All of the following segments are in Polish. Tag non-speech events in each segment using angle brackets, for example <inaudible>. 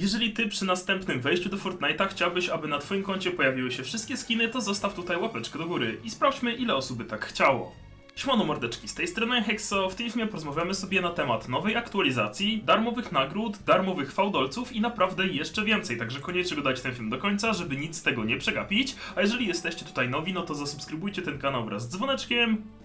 Jeżeli ty przy następnym wejściu do Fortnite'a chciałbyś, aby na twoim koncie pojawiły się wszystkie skiny, to zostaw tutaj łapeczkę do góry i sprawdźmy ile osób by tak chciało. Siemano mordeczki, z tej strony Hexo, w tym filmie porozmawiamy sobie na temat nowej aktualizacji, darmowych nagród, darmowych fałdolców i naprawdę jeszcze więcej, także koniecznie dodajcie ten film do końca, żeby nic z tego nie przegapić, a jeżeli jesteście tutaj nowi, no to zasubskrybujcie ten kanał wraz z dzwoneczkiem,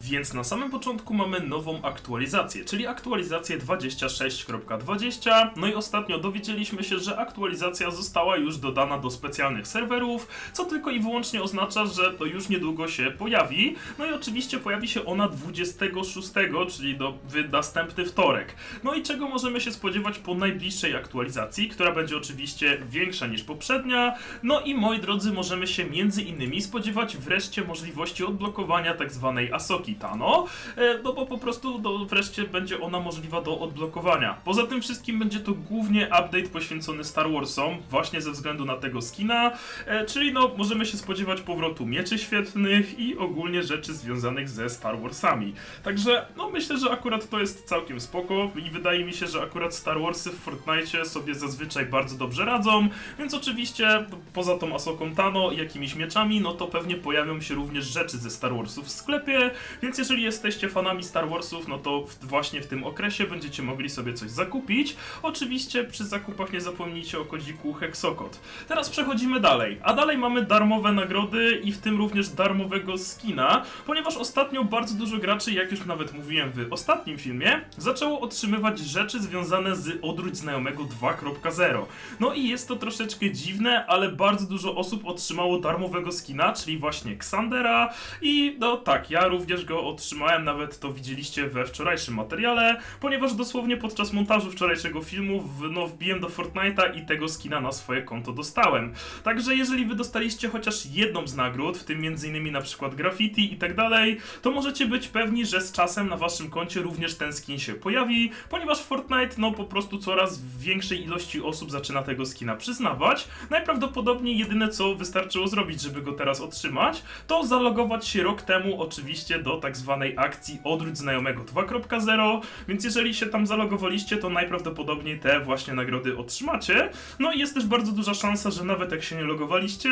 Więc na samym początku mamy nową aktualizację, czyli aktualizację 26.20. No i ostatnio dowiedzieliśmy się, że aktualizacja została już dodana do specjalnych serwerów, co tylko i wyłącznie oznacza, że to już niedługo się pojawi. No i oczywiście pojawi się ona 26, czyli do, w następny wtorek. No i czego możemy się spodziewać po najbliższej aktualizacji, która będzie oczywiście większa niż poprzednia. No i moi drodzy, możemy się między innymi spodziewać wreszcie możliwości odblokowania tak zwanej Asoki Tano, e, no bo po prostu do, wreszcie będzie ona możliwa do odblokowania. Poza tym wszystkim będzie to głównie update poświęcony Star Warsom, właśnie ze względu na tego skina, e, czyli no możemy się spodziewać powrotu mieczy świetlnych i ogólnie rzeczy związanych ze Star Warsami. Także no myślę, że akurat to jest całkiem spoko i wydaje mi się, że akurat Star Warsy w Fortnite sobie zazwyczaj bardzo dobrze radzą, więc oczywiście poza tą Asoką Tano i jakimiś mieczami, no to pewnie pojawią się również rzeczy ze Star Warsów w sklepie, więc jeżeli jesteście fanami Star Warsów, no to właśnie w tym okresie będziecie mogli sobie coś zakupić. Oczywiście przy zakupach nie zapomnijcie o kodziku Hexokod. Teraz przechodzimy dalej, a dalej mamy darmowe nagrody i w tym również darmowego skina, ponieważ ostatnio bardzo dużo graczy, jak już nawet mówiłem w ostatnim filmie, zaczęło otrzymywać rzeczy związane z Odwróć Znajomego 2.0. No i jest to troszeczkę dziwne, ale bardzo dużo osób otrzymało darmowego skina, czyli właśnie Xandera i no tak, ja również go otrzymałem, nawet to widzieliście we wczorajszym materiale, ponieważ dosłownie podczas montażu wczorajszego filmu w, no, wbiłem do Fortnite'a i tego skina na swoje konto dostałem. Także jeżeli wy dostaliście chociaż jedną z nagród, w tym m.in. na przykład graffiti i tak dalej, to możecie być pewni, że z czasem na waszym koncie również ten skin się pojawi, ponieważ Fortnite no po prostu coraz większej ilości osób zaczyna tego skina przyznawać. Najprawdopodobniej jedyne co wystarczyło zrobić, żeby go teraz otrzymać, to zalogować się rok temu oczywiście do tak zwanej akcji Odwróć Znajomego 2.0, więc jeżeli się tam zalogowaliście, to najprawdopodobniej te właśnie nagrody otrzymacie. No i jest też bardzo duża szansa, że nawet jak się nie logowaliście,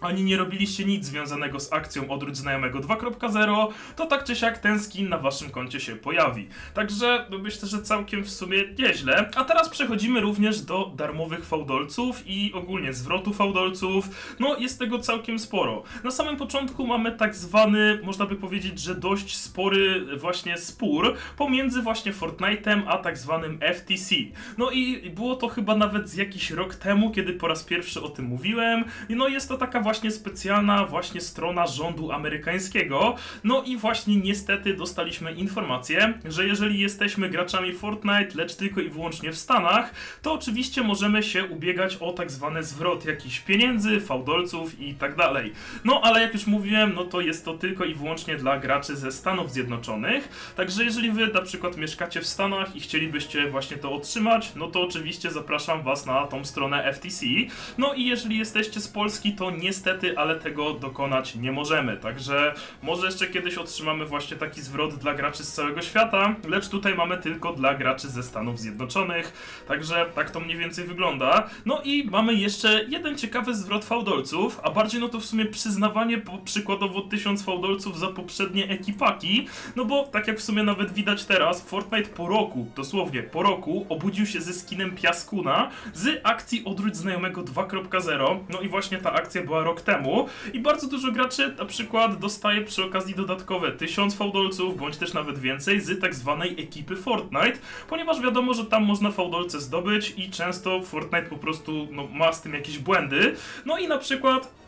ani nie robiliście nic związanego z akcją Odwróć Znajomego 2.0, to tak czy siak ten skin na waszym koncie się pojawi. Także myślę, że całkiem w sumie nieźle. A teraz przechodzimy również do darmowych fałdolców i ogólnie zwrotu fałdolców. No jest tego całkiem sporo. Na samym początku mamy tak zwany, można by powiedzieć, że dość spory właśnie spór pomiędzy właśnie Fortnite'em a tak zwanym FTC. No i było to chyba nawet z jakiś rok temu, kiedy po raz pierwszy o tym mówiłem. No jest to taka właśnie specjalna właśnie strona rządu amerykańskiego. No i właśnie niestety dostaliśmy informację, że jeżeli jesteśmy graczami Fortnite, lecz tylko i wyłącznie w Stanach, to oczywiście możemy się ubiegać o tak zwany zwrot jakichś pieniędzy, fałdolców i tak dalej. No ale jak już mówiłem, no to jest to tylko i wyłącznie dla graczy ze Stanów Zjednoczonych. Także jeżeli wy na przykład mieszkacie w Stanach i chcielibyście właśnie to otrzymać, no to oczywiście zapraszam was na tą stronę FTC. No i jeżeli jesteście z Polski, to niestety, ale tego dokonać nie możemy. Także może jeszcze kiedyś otrzymamy właśnie taki zwrot dla graczy z całego świata, lecz tutaj mamy tylko dla graczy ze Stanów Zjednoczonych. Także tak to mniej więcej wygląda. No i mamy jeszcze jeden ciekawy zwrot fałdolców, a bardziej no to w sumie przyznawanie po, przykładowo 1000 fałdolców za poprzednie ekipaki, no bo tak jak w sumie nawet widać teraz, Fortnite po roku, dosłownie po roku, obudził się ze skinem Piaskuna z akcji Odwróć Znajomego 2.0. No i właśnie ta akcja była rok temu i bardzo dużo graczy na przykład dostaje przy okazji dodatkowe 1000 fałdolców, bądź też nawet więcej z tak zwanej ekipy Fortnite, ponieważ wiadomo, że tam można fałdolce zdobyć i często Fortnite po prostu no, ma z tym jakieś błędy. No i na przykład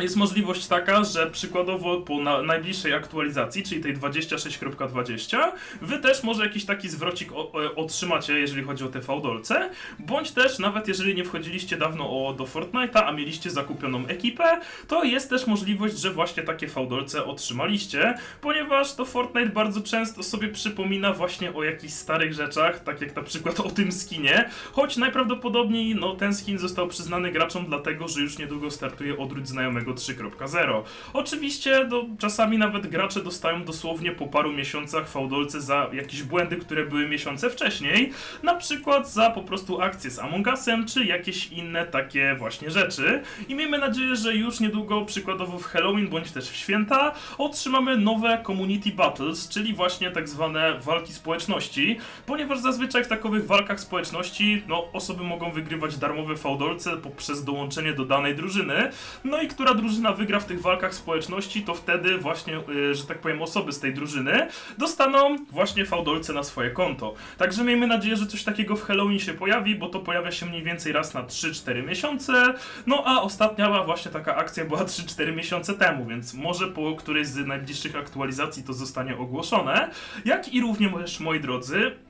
jest możliwość taka, że przykładowo po na, najbliższej aktualizacji, czyli tej 26.20, wy też może jakiś taki zwrocik o, otrzymacie, jeżeli chodzi o te fałdolce, bądź też nawet jeżeli nie wchodziliście dawno o, do Fortnite'a, a mieliście zakupioną ekipę, to jest też możliwość, że właśnie takie fałdolce otrzymaliście, ponieważ to Fortnite bardzo często sobie przypomina właśnie o jakichś starych rzeczach, tak jak na przykład o tym skinie, choć najprawdopodobniej no, ten skin został przyznany graczom dlatego, że już niedługo startuje Odwróć Znajomego samego 3.0. Oczywiście no, czasami nawet gracze dostają dosłownie po paru miesiącach fałdolce za jakieś błędy, które były miesiące wcześniej, na przykład za po prostu akcje z Among Usem, czy jakieś inne takie właśnie rzeczy. I miejmy nadzieję, że już niedługo, przykładowo w Halloween bądź też w święta, otrzymamy nowe Community Battles, czyli właśnie tak zwane walki społeczności, ponieważ zazwyczaj w takowych walkach społeczności, no, osoby mogą wygrywać darmowe fałdolce poprzez dołączenie do danej drużyny, no i która drużyna wygra w tych walkach społeczności, to wtedy właśnie, y, że tak powiem, osoby z tej drużyny dostaną właśnie fałdolce na swoje konto. Także miejmy nadzieję, że coś takiego w Halloween się pojawi, bo to pojawia się mniej więcej raz na 3-4 miesiące. No a ostatnia właśnie taka akcja była <laughs> 3-4 miesiące temu, więc może po którejś z najbliższych aktualizacji to zostanie ogłoszone. Jak i również, moi drodzy,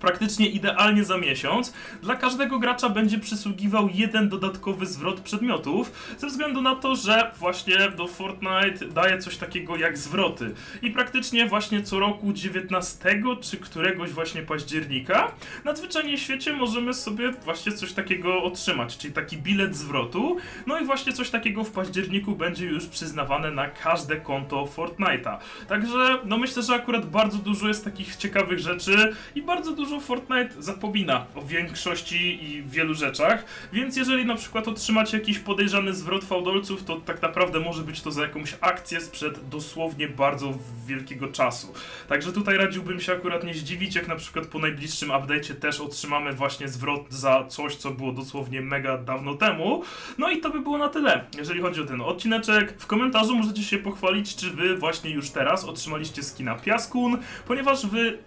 praktycznie idealnie za miesiąc, dla każdego gracza będzie przysługiwał jeden dodatkowy zwrot przedmiotów, ze względu na to, że właśnie do Fortnite daje coś takiego jak zwroty. I praktycznie właśnie co roku 19 czy któregoś właśnie października nadzwyczajnie w świecie możemy sobie właśnie coś takiego otrzymać, czyli taki bilet zwrotu. No i właśnie coś takiego w październiku będzie już przyznawane na każde konto Fortnite'a. Także no myślę, że akurat bardzo dużo jest takich ciekawych rzeczy i bardzo dużo Fortnite zapomina o większości i wielu rzeczach, więc jeżeli na przykład otrzymacie jakiś podejrzany zwrot fałdolców, to tak naprawdę może być to za jakąś akcję sprzed dosłownie bardzo wielkiego czasu. Także tutaj radziłbym się akurat nie zdziwić, jak na przykład po najbliższym update'cie też otrzymamy właśnie zwrot za coś, co było dosłownie mega dawno temu. No i to by było na tyle, jeżeli chodzi o ten odcineczek. W komentarzu możecie się pochwalić, czy wy właśnie już teraz otrzymaliście skina Piaskun, ponieważ wy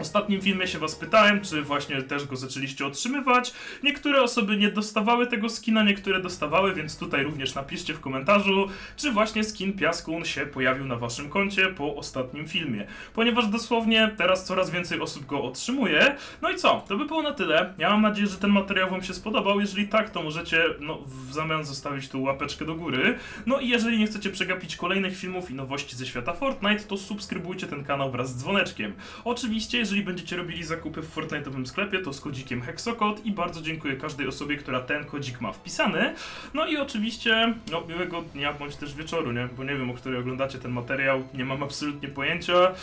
w ostatnim filmie się was pytałem, czy właśnie też go zaczęliście otrzymywać. Niektóre osoby nie dostawały tego skina, niektóre dostawały, więc tutaj również napiszcie w komentarzu, czy właśnie skin Piaskun się pojawił na waszym koncie po ostatnim filmie. Ponieważ dosłownie teraz coraz więcej osób go otrzymuje. No i co? To by było na tyle. Ja mam nadzieję, że ten materiał wam się spodobał. Jeżeli tak, to możecie no, w zamian zostawić tu łapeczkę do góry. No i jeżeli nie chcecie przegapić kolejnych filmów i nowości ze świata Fortnite, to subskrybujcie ten kanał wraz z dzwoneczkiem. Oczywiście, jeżeli będziecie robili zakupy w Fortnite'owym sklepie, to z kodzikiem Hexokod i bardzo dziękuję każdej osobie, która ten kodzik ma wpisany. No i oczywiście, no miłego dnia bądź też wieczoru, nie? Bo nie wiem, o której oglądacie ten materiał, nie mam absolutnie pojęcia.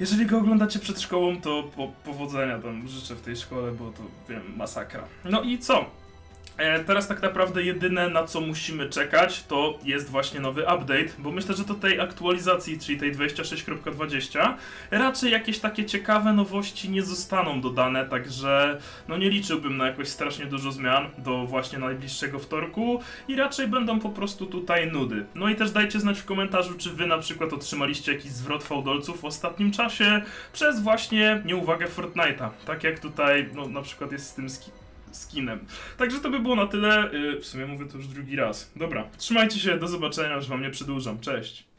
Jeżeli go oglądacie przed szkołą, to po, powodzenia tam życzę w tej szkole, bo to wiem, masakra. No i co? E, teraz tak naprawdę jedyne na co musimy czekać to jest właśnie nowy update, bo myślę, że do tej aktualizacji, czyli tej 26.20 raczej jakieś takie ciekawe nowości nie zostaną dodane, także no nie liczyłbym na jakoś strasznie dużo zmian do właśnie najbliższego wtorku i raczej będą po prostu tutaj nudy. No i też dajcie znać w komentarzu, czy wy na przykład otrzymaliście jakiś zwrot fałdolców w ostatnim czasie przez właśnie nieuwagę Fortnite'a, tak jak tutaj no na przykład jest z tym ski skinem. Także to by było na tyle. Yy, W sumie mówię to już drugi raz. Dobra, trzymajcie się, do zobaczenia, już wam nie przedłużam. Cześć.